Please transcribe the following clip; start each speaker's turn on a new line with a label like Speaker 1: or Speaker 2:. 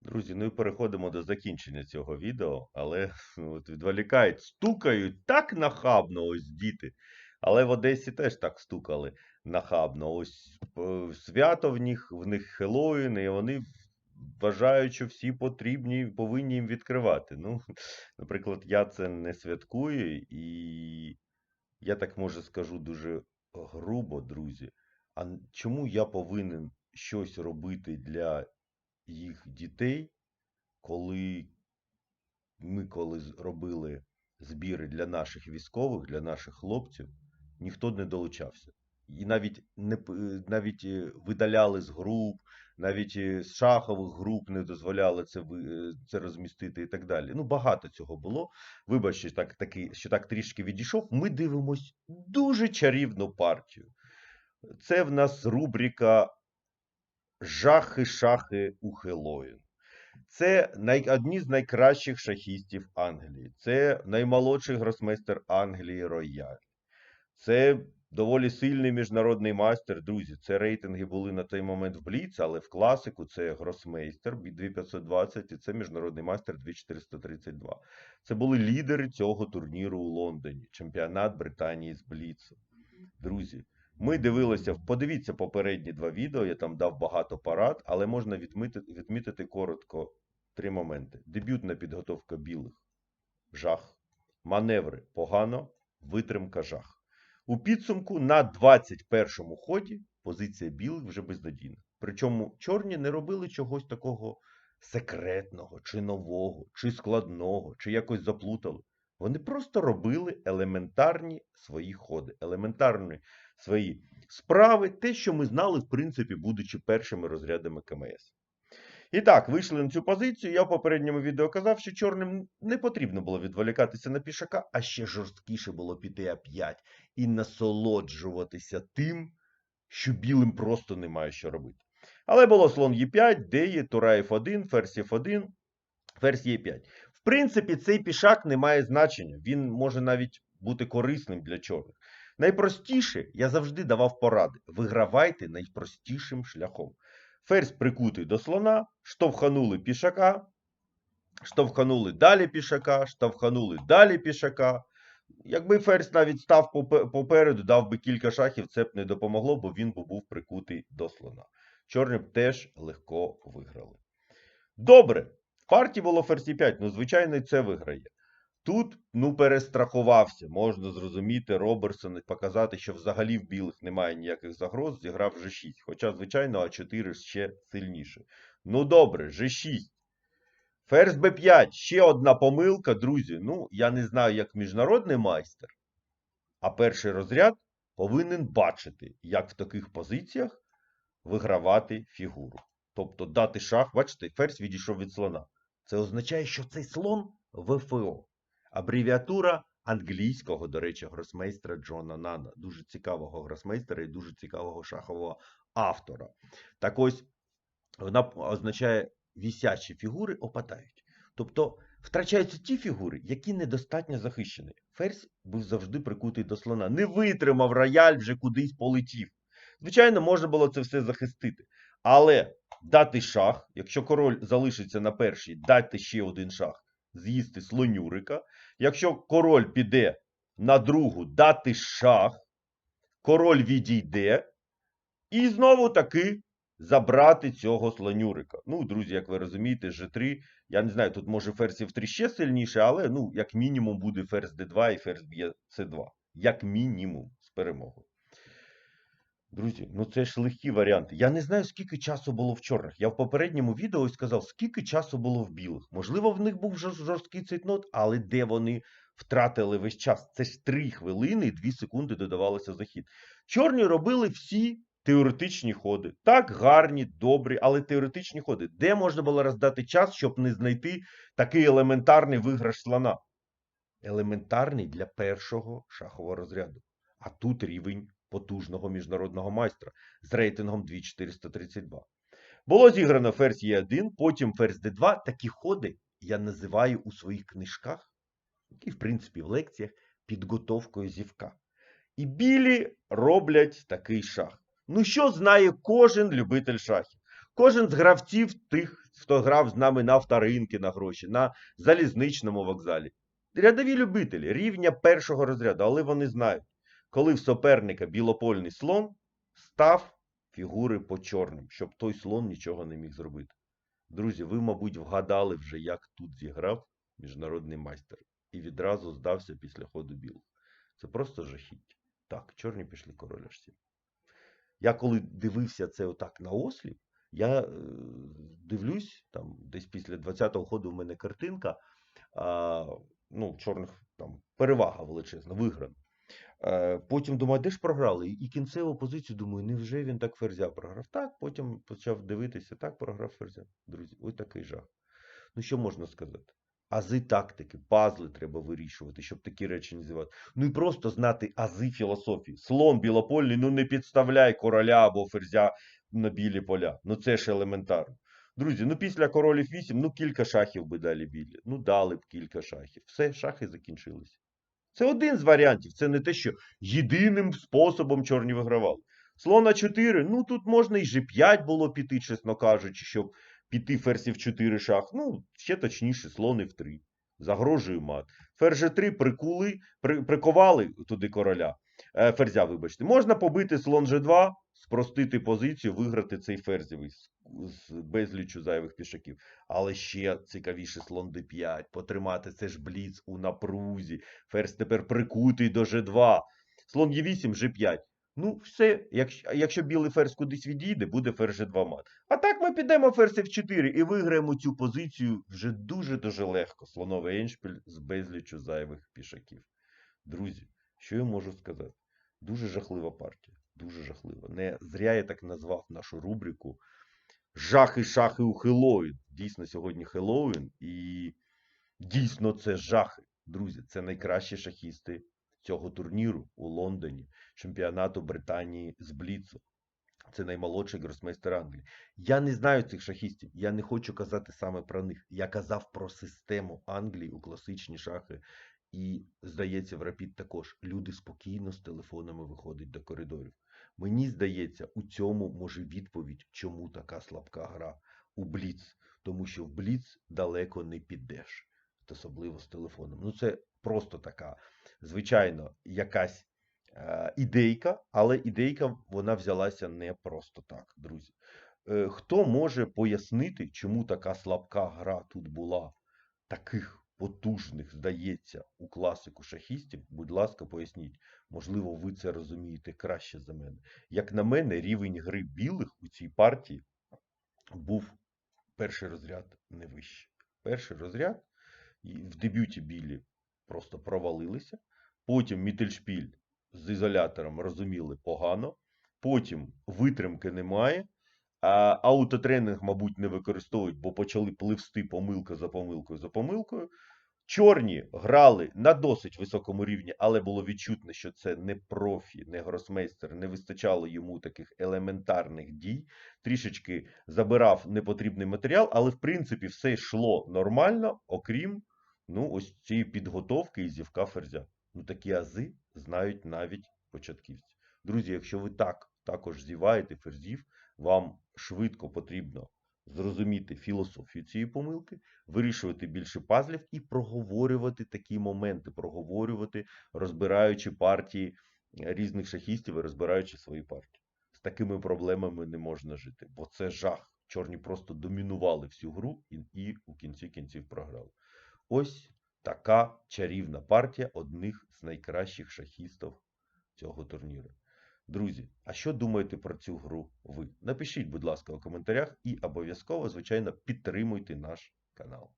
Speaker 1: Друзі, ну і переходимо до закінчення цього відео, але ну, от відволікають, стукають так нахабно, ось діти. Але в Одесі теж так стукали нахабно. Ось е, свято в них, в них Хеллоуін, і вони вважають, що всі потрібні, повинні їм відкривати. Ну, наприклад, я це не святкую, і я так може скажу дуже грубо, друзі. А чому я повинен щось робити для їх дітей, коли ми коли робили збіри для наших військових, для наших хлопців, ніхто не долучався. І навіть не е, навіть е, видаляли з груп, навіть е, з шахових груп не дозволяли це це розмістити і так далі. Ну, багато цього було. Вибачте, так, таки, що так трішки відійшов. Ми дивимось дуже чарівну партію. Це в нас рубрика Жахи-шахи у Хеллоїн. Це най... одні з найкращих шахістів Англії. Це наймолодший гросмейстер Англії Рояль. Це доволі сильний міжнародний майстер. Друзі, це рейтинги були на той момент в Бліц, але в класику це гросмейстер 2520 і це міжнародний майстер 2432. Це були лідери цього турніру у Лондоні, чемпіонат Британії з Бліцу. Друзі, ми дивилися, подивіться попередні два відео, я там дав багато парад, але можна відмітити, відмітити коротко три моменти. Дебютна підготовка білих жах, маневри погано, витримка жах. У підсумку на 21-му ході позиція білих вже безнадійна. Причому чорні не робили чогось такого секретного, чи нового, чи складного, чи якось заплутали. Вони просто робили елементарні свої ходи, елементарні свої справи, те, що ми знали, в принципі, будучи першими розрядами КМС. І так, вийшли на цю позицію. Я в попередньому відео казав, що чорним не потрібно було відволікатися на пішака, а ще жорсткіше було піти А5 і насолоджуватися тим, що білим просто немає що робити. Але було слон Е5, де є Тура F1, ферзь F1, ферзь Е5. В принципі, цей пішак не має значення. Він може навіть бути корисним для чорних. Найпростіше я завжди давав поради. Вигравайте найпростішим шляхом. Ферзь прикутий до слона, штовханули пішака, штовханули далі пішака, штовханули далі пішака. Якби ферзь навіть став попереду, дав би кілька шахів, це б не допомогло, бо він би був прикутий до слона. Чорні б теж легко виграли. Добре. В партії було ферзь 5, ну, звичайно, це виграє. Тут, ну, перестрахувався. Можна зрозуміти Роберсон і показати, що взагалі в білих немає ніяких загроз, зіграв G6. Хоча, звичайно, А4 ще сильніше. Ну, добре, G6. Ферзь Б5. Ще одна помилка, друзі. Ну, я не знаю, як міжнародний майстер, а перший розряд повинен бачити, як в таких позиціях вигравати фігуру. Тобто дати шах, бачите, ферзь відійшов від слона. Це означає, що цей слон ВФО. Абревіатура англійського, до речі, гросмейстера Джона Нана. Дуже цікавого гросмейстера і дуже цікавого шахового автора. Так ось, вона означає вісячі фігури опадають. Тобто втрачаються ті фігури, які недостатньо захищені. Ферзь був завжди прикутий до слона. Не витримав рояль, вже кудись полетів. Звичайно, можна було це все захистити. Але дати шах, якщо король залишиться на першій, дати ще один шах, з'їсти слонюрика. Якщо король піде на другу, дати шах, король відійде, і знову таки забрати цього слонюрика. Ну, друзі, як ви розумієте, G3, я не знаю, тут може ферзь F3 ще сильніше, але ну, як мінімум буде ферзь D2 і ферзь б'є C2. Як мінімум з перемогою. Друзі, ну це ж легкі варіанти. Я не знаю, скільки часу було в чорних. Я в попередньому відео сказав, скільки часу було в білих. Можливо, в них був жорсткий цейтнот, але де вони втратили весь час? Це ж 3 хвилини і 2 секунди додавалося захід. Чорні робили всі теоретичні ходи. Так, гарні, добрі, але теоретичні ходи. Де можна було роздати час, щоб не знайти такий елементарний виграш слона? Елементарний для першого шахового розряду. А тут рівень потужного міжнародного майстра з рейтингом 2432. Було зіграно ферзь Е1, потім ферзь Д2. Такі ходи я називаю у своїх книжках, і, в принципі, в лекціях, підготовкою зівка. І білі роблять такий шах. Ну, що знає кожен любитель шахів? Кожен з гравців тих, хто грав з нами на авторинки на гроші, на залізничному вокзалі. Рядові любителі рівня першого розряду, але вони знають, коли в суперника білопольний слон став фігури по чорним, щоб той слон нічого не міг зробити. Друзі, ви, мабуть, вгадали вже, як тут зіграв міжнародний майстер і відразу здався після ходу білих. Це просто жахіття. Так, чорні пішли король H7. Я коли дивився це отак на осліп, я е, дивлюсь, там десь після 20-го ходу в мене картинка, а, ну, чорних там перевага величезна, виграна. Е, Потім думаю, де ж програли? І кінцеву позицію думаю, невже він так ферзя програв? Так, потім почав дивитися, так програв ферзя. Друзі, ось такий жах. Ну, що можна сказати? Ази тактики, пазли треба вирішувати, щоб такі речі не зівати. Ну і просто знати ази філософії. Слон білопольний, ну не підставляй короля або ферзя на білі поля. Ну це ж елементарно. Друзі, ну після королів 8, ну кілька шахів би далі білі. Ну дали б кілька шахів. Все, шахи закінчилися. Це один з варіантів. Це не те, що єдиним способом чорні вигравали. Слон А4, ну тут можна і G5 було піти, чесно кажучи, щоб піти ферсів 4 шах. Ну, ще точніше, слон в 3. Загрожує мат. Ферзь G3 прикули, при, приковали туди короля. Е, ферзя, вибачте. Можна побити слон G2, спростити позицію, виграти цей ферзєвий з, безлічу зайвих пішаків. Але ще цікавіше слон d5, потримати це ж бліц у напрузі. Ферзь тепер прикутий до G2. Слон Е8, G5. Ну, все, якщо, якщо білий ферзь кудись відійде, буде ферзь G2 мат. А так ми підемо ферзь F4 і виграємо цю позицію вже дуже-дуже легко. Слоновий еншпіль з безлічу зайвих пішаків. Друзі, що я можу сказати? Дуже жахлива партія. Дуже жахлива. Не зря я так назвав нашу рубрику Жахи, шахи у Хеллоуін. Дійсно, сьогодні Хеллоуін, і дійсно це жахи. Друзі, це найкращі шахісти цього турніру у Лондоні, чемпіонату Британії з Бліцу. Це наймолодший гросмейстер Англії. Я не знаю цих шахістів. Я не хочу казати саме про них. Я казав про систему Англії у класичні шахи. І, здається, в Рапід також люди спокійно з телефонами виходять до коридорів. Мені здається, у цьому може відповідь, чому така слабка гра у Бліц. Тому що в Бліц далеко не підеш, особливо з телефоном. Ну, це просто така, звичайно, якась е, ідейка, але ідейка вона взялася не просто так, друзі. Е, хто може пояснити, чому така слабка гра тут була? Таких потужних, здається, у класику шахістів, будь ласка, поясніть. Можливо, ви це розумієте краще за мене. Як на мене, рівень гри білих у цій партії був перший розряд не вищий. Перший розряд в дебюті білі просто провалилися. Потім Мітельшпіль з ізолятором розуміли погано. Потім витримки немає. Аутотренинг, мабуть, не використовують, бо почали пливсти помилка за помилкою за помилкою. Чорні грали на досить високому рівні, але було відчутно, що це не профі, не гросмейстер, не вистачало йому таких елементарних дій. Трішечки забирав непотрібний матеріал, але в принципі все йшло нормально, окрім ну, ось цієї підготовки і зівка ферзя. Ну такі ази знають навіть початківці. Друзі, якщо ви так також зіваєте ферзів, вам швидко потрібно зрозуміти філософію цієї помилки, вирішувати більше пазлів і проговорювати такі моменти, проговорювати, розбираючи партії різних шахістів і розбираючи свої партії. З такими проблемами не можна жити, бо це жах. Чорні просто домінували всю гру і, і у кінці кінців програли. Ось така чарівна партія одних з найкращих шахістів цього турніру. Друзі, а що думаєте про цю гру ви? Напишіть, будь ласка, у коментарях і обов'язково, звичайно, підтримуйте наш канал.